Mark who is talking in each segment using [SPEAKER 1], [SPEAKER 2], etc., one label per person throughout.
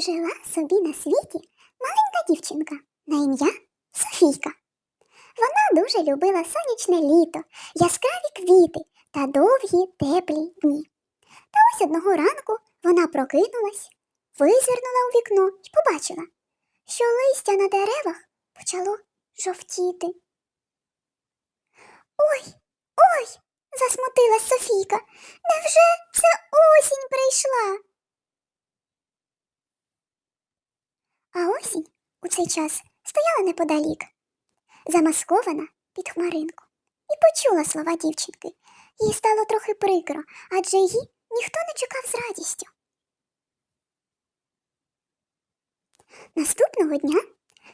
[SPEAKER 1] Жила собі на світі маленька дівчинка на ім'я Софійка. Вона дуже любила сонячне літо, яскраві квіти та довгі теплі дні. Та ось одного ранку вона прокинулась, визирнула у вікно і побачила, що листя на деревах почало жовтіти. Ой, ой, засмутилась Софійка. Невже це осінь прийшла? А осінь у цей час стояла неподалік, замаскована під хмаринку, і почула слова дівчинки. Їй стало трохи прикро, адже її ніхто не чекав з радістю. Наступного дня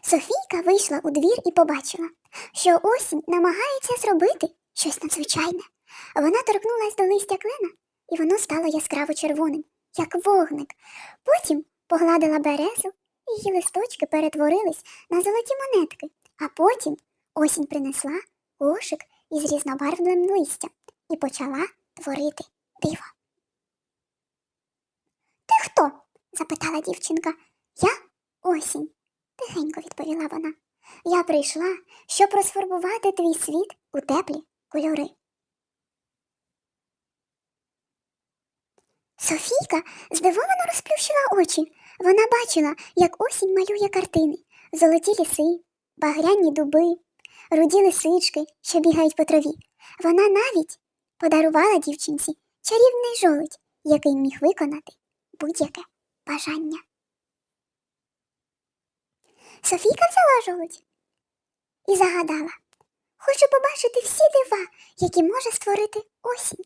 [SPEAKER 1] Софійка вийшла у двір і побачила, що осінь намагається зробити щось надзвичайне. Вона торкнулась до листя клена, і воно стало яскраво червоним, як вогник. Потім погладила березу, її листочки перетворились на золоті монетки, а потім осінь принесла кошик із різнобарвним листям і почала творити диво. Ти хто? запитала дівчинка. Я осінь, тихенько відповіла вона. Я прийшла, щоб розфарбувати твій світ у теплі кольори. Софійка здивовано розплющила очі. Вона бачила, як осінь малює картини, золоті ліси, багряні дуби, руді лисички, що бігають по траві. Вона навіть подарувала дівчинці чарівний жолудь, який міг виконати будь-яке бажання. Софійка взяла жолудь і загадала Хочу побачити всі дива, які може створити осінь.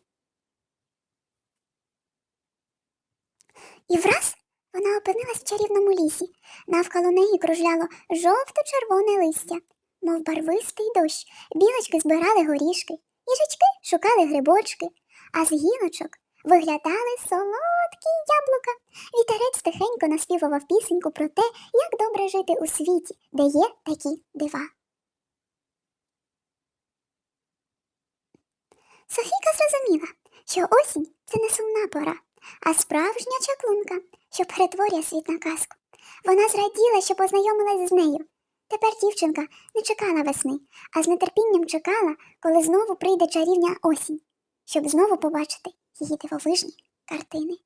[SPEAKER 1] І враз опинилась в чарівному лісі. Навколо неї кружляло жовто-червоне листя, мов барвистий дощ. Білочки збирали горішки, їжачки шукали грибочки, а з гілочок виглядали солодкі яблука. Вітерець тихенько наспівував пісеньку про те, як добре жити у світі, де є такі дива. Софійка зрозуміла, що осінь це не сумна пора, а справжня чаклунка, що перетворює світ на казку. Вона зраділа, що познайомилась з нею. Тепер дівчинка не чекала весни, а з нетерпінням чекала, коли знову прийде чарівня осінь, щоб знову побачити її дивовижні картини.